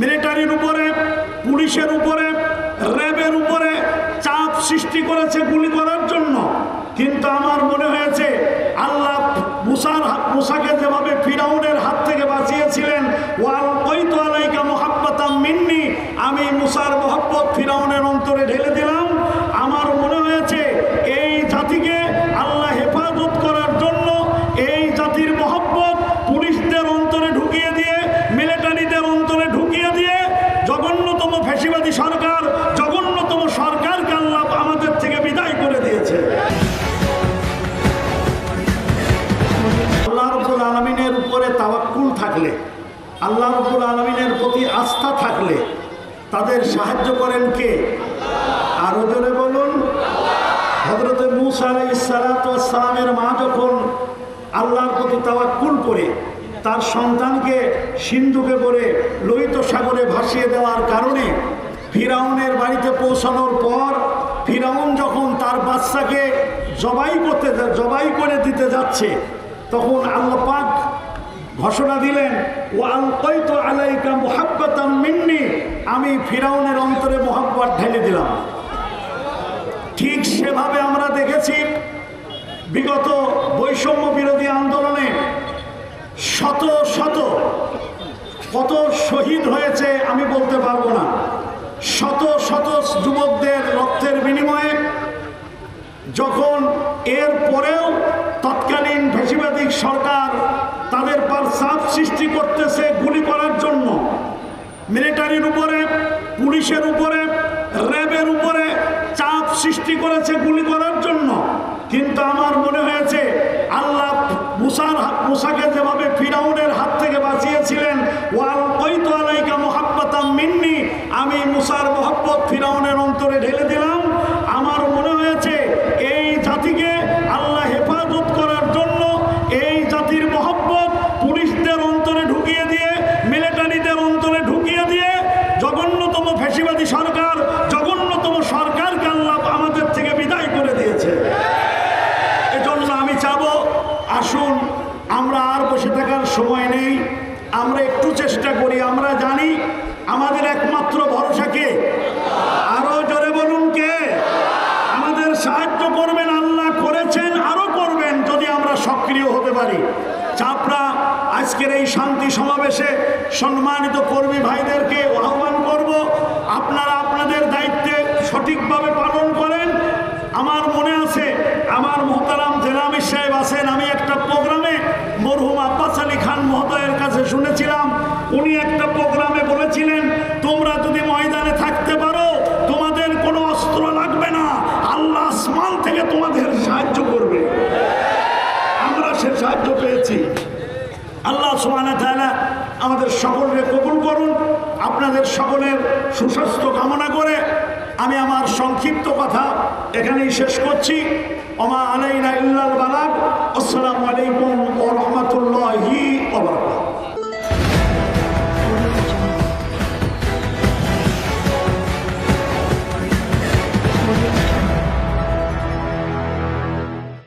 মিলিটারির উপরে, পুলিশের উপরে, র্যাবের উপরে চাপ সৃষ্টি করেছে গুলি করার জন্য। কিন্তু আমার মনে হয়েছে, আল্লাহ মুসার মুসাকে যেভাবে ফিরাউনের হাত থেকে বাঁচিয়েছিলেন, ওয়াল কৈতু আলাইকা মোহাব্বতাম মিন্নি, আমি মুসার মোহাব্বত ফিরাউনের অন্তরে ঢেলে দিলাম। আমার মনে হয়েছে, এই জাতিকে আল্লাহ হেফাজত করার জন্য এই জাতির মহব্বত পুলিশদের অন্তরে ঢুকিয়ে দিয়ে থাকলে, আল্লাহ রব্বুল আলমিনের প্রতি আস্থা থাকলে তাদের সাহায্য করেন কে? আরও জোরে বলুন। হজরত মুসা আলাই সালামের মা যখন আল্লাহর প্রতি তাওয়াক্কুল করে, তার সন্তানকে সিন্ধুকে করে লোহিত সাগরে ভাসিয়ে দেওয়ার কারণে ফিরাউনের বাড়িতে পৌঁছানোর পর ফিরাউন যখন তার বাচ্চাকে জবাই করতে, জবাই করে দিতে যাচ্ছে, তখন আল্লাহ পাক ঘোষণা দিলেন ও আলকৈত আলাইকা মোহাব্বতাম মিন্নি। আমি ফিরাউনের অন্তরে মোহাব্বত ঢেলে দিলাম। ঠিক সেভাবে আমরা দেখেছি, বিগত বৈষম্য বিরোধী আন্দোলনে শত শত কত শহীদ হয়েছে, আমি বলতে পারব না। শত শত যুবকদের রক্তের বিনিময়ে যখন এর পরেও তৎকালীন ফেসিবাদিক সরকার সৃষ্টি করতেছে গুলি করার জন্য। মিলিটারির উপরে, পুলিশের উপরে, র্যাবের উপরে চাপ সৃষ্টি করেছে গুলি করার জন্য। কিন্তু আমার মনে হয়েছে, আল্লাহ মুসার মুসাকে যেভাবে ফিরাউনের হাত থেকে বাঁচিয়েছিলেন, ওয়াল কৈতু আলাইকা মোহাব্বতাম মিন্নি, আমি মুসার মোহাব্বত ফিরাউনের সরকার, জঘন্যতম সরকারকে আল্লাহ আমাদের থেকে বিদায় করে দিয়েছে। এজন্য আমি চাব, আসুন, আমরা আর বসে থাকার সময় নেই। আমরা একটু চেষ্টা করি, আমরা জানি আমাদের একমাত্র ভরসাকে আরও জোরে বলুন কে? আমাদের সাহায্য করবেন, আল্লাহ করেছেন, আরও করবেন, যদি আমরা সক্রিয় হতে পারি। চাপড়া, আজকের এই শান্তি সমাবেশে সম্মানিত কর্মী ভাইদেরকে আহ্বান করব আপনারা আপনাদের দায়িত্বে সঠিকভাবে পালন করেন। আমার মনে আছে, আমার মোহতারাম জেলামির সাহেব আছেন, আমি একটা প্রোগ্রামে মরহুম আব্বাস আলী খান মহোদয়ের কাছে শুনেছিলাম, উনি একটা প্রোগ্রামে বলেছিলেন তোমরা যদি ময়দানে থাকতে পারো তোমাদের কোনো অস্ত্র লাগবে না আল্লাহ আসমান থেকে তোমাদের সাহায্য করবে আমরা সে সাহায্য পেয়েছি আল্লাহ ওয়া আমাদের সকলকে কবুল করুন, আপনাদের সকলের সুস্বাস্থ্য কামনা করে আমি আমার সংক্ষিপ্ত কথা এখানেই শেষ করছি। ওমা আলাইনা ইল্লাল বালাক আসসালামু আলাইকুম